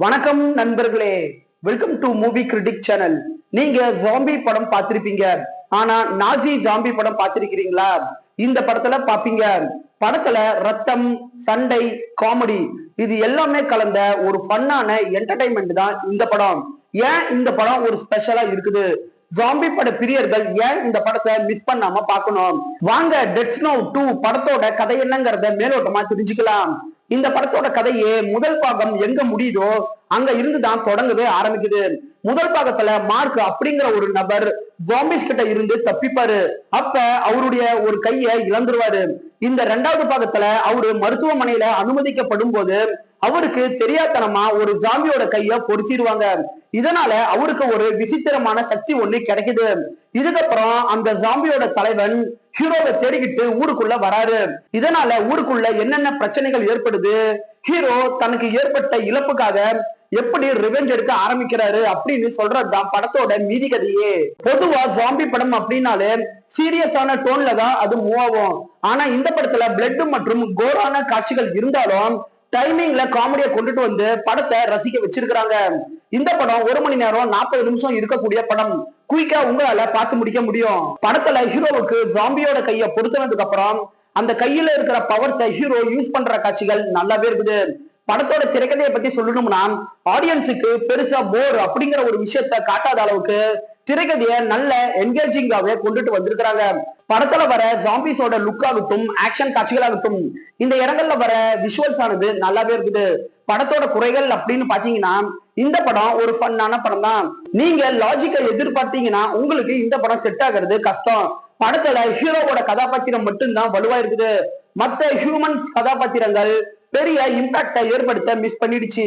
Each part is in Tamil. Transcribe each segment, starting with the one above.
வணக்கம் நண்பர்களே. Welcome to movie critic channel நீங்க ஜாம்பி படம் பார்த்திருப்பீங்க. ஆனா நாசி ஜாம்பி படம் பார்த்திருக்கிறீங்களா? இந்த படத்துல பாப்பீங்க படத்துல ரத்தம் சண்டை காமெடி இது எல்லாமே கலந்த ஒரு ஃபன்னான என்டர்டைன்மெண்ட் தான் இந்த படம். ஏன் இந்த படம் ஒரு ஸ்பெஷலா இருக்குது? ஜாம்பி பட பிரியர்கள் ஏன் இந்த படத்தை மிஸ் பண்ணாம பாக்கணும் வாங்க டெட் ஸ்னோ டூ படத்தோட கதை என்னங்கறத மேலோட்டமா தெரிஞ்சுக்கலாம். இந்த படத்தோட கதையே முதல் பாகம் எங்க முடியுதோ அங்க இருந்துதான் தொடங்கவே ஆரம்பிக்குது. முதல் பாகத்துல மார்க் அப்படிங்கிற ஒரு நபர் ஜாம்பிஸ் கிட்ட இருந்து தப்பிப்பாரு. அப்ப அவருடைய ஒரு கைய இழந்துருவாரு. இந்த ரெண்டாவது பாகத்துல அவரு மருத்துவமனையில அனுமதிக்கப்படும் போது அவருக்கு தெரியாதனமா ஒரு ஜாம்பியோட கைய பொறிச்சிருவாங்க இதனால அவருக்கு ஒரு விசித்திரமான சக்தி ஒண்ணு கிடைக்குது. இதுக்கப்புறம் அந்த ஜாம்பியோட தலைவன் ஹீரோவை தேடிக்கிட்டு ஊருக்குள்ள வராரு. இதனால ஊருக்குள்ள என்னென்ன பிரச்சனைகள் ஏற்படுது? ஹீரோ தனக்கு ஏற்பட்ட இழப்புக்காக எப்படி ரிவெஞ்ச் எடுக்க ஆரம்பிக்கிறாரு அப்படின்னு சொல்றதுதான் படத்தோட மீதி கதையே பொதுவா ஜாம்பி படம் அப்படின்னாலே சீரியஸான டோன்ல தான் அது மூவ் ஆகும். ஆனா இந்த படத்துல பிளட் மற்றும் கோரான காட்சிகள் இருந்தாலும் டைமிங்ல காமெடியை கொண்டுட்டு வந்து படத்தை ரசிக்க வச்சிருக்கிறாங்க. இந்த படம் ஒரு மணி நேரம் நாற்பது நிமிஷம் இருக்கக்கூடிய படம். குயிக்கா உங்களால பார்த்து முடிக்க முடியும். படத்துல ஹீரோவுக்கு ஜாம்பியோட கைய பொருத்தினதுக்கு அப்புறம் அந்த கையில இருக்கிற பவர்ஸை ஹீரோ யூஸ் பண்ற காட்சிகள் நல்லாவே இருக்குது. படத்தோட திரைக்கதையை பத்தி சொல்லணும்னா ஆடியன்ஸுக்கு பெருசா போர் அப்படிங்கிற ஒரு விஷயத்த காட்டாத அளவுக்கு திரைக்கதையை நல்ல என்கேஜிங்காவே கொண்டுட்டு வந்திருக்கிறாங்க. படத்துல வர ஜாம்பிஸோட லுக் ஆகட்டும் ஆக்ஷன் காட்சிகளாகட்டும் இந்த இடங்கள்ல வர விஷுவல்ஸ் ஆனது நல்லாவே இருக்குது. படத்தோட குறைகள் அப்படின்னு பாத்தீங்கன்னா இந்த படம் ஒரு ஃபன்னான படம் தான். நீங்க லாஜிக்கை எதிர்பார்த்தீங்கன்னா உங்களுக்கு இந்த படம் செட் ஆகிறது கஷ்டம். படத்துல ஹீரோவோட கதாபாத்திரம் மட்டும்தான் வலுவா இருக்குது. மத்த ஹியூமன்ஸ் கதாபாத்திரங்கள் பெரிய இம்பாக்டை ஏற்படுத்த மிஸ் பண்ணிடுச்சு.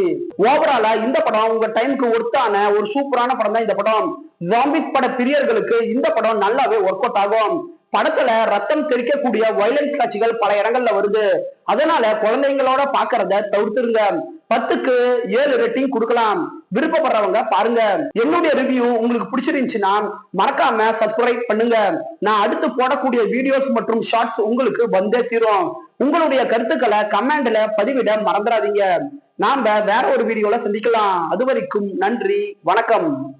ஓவராலா இந்த படம் உங்க டைமுக்கு ஒர்த்தான ஒரு சூப்பரான படம் தான் இந்த படம். ஜாம்பிஸ் பட பிரியர்களுக்கு இந்த படம் நல்லாவே ஒர்க் அவுட் ஆகும். படத்துல ரத்தம் தெரிக்கக்கூடிய வயலன்ஸ் காட்சிகள் பல இடங்கள்ல வருது. அதனால குழந்தைங்களோட பாக்குறத தவிர்த்துருங்க. பத்துக்கு ஏழு ரேட்டிங் கொடுக்கலாம். விருப்பப்படுறவங்க பாருங்க. என்னுடைய ரிவ்யூ உங்களுக்கு பிடிச்சிருந்துச்சுன்னா மறக்காம சப்ஸ்கிரைப் பண்ணுங்க. நான் அடுத்து போடக்கூடிய வீடியோஸ் மற்றும் ஷார்ட்ஸ் உங்களுக்கு வந்தே தீரும். உங்களுடைய கருத்துக்களை கமெண்ட்ல பதிவிட மறந்துடாதீங்க. நாம வேற ஒரு வீடியோல சந்திக்கலாம். அது வரைக்கும் நன்றி வணக்கம்.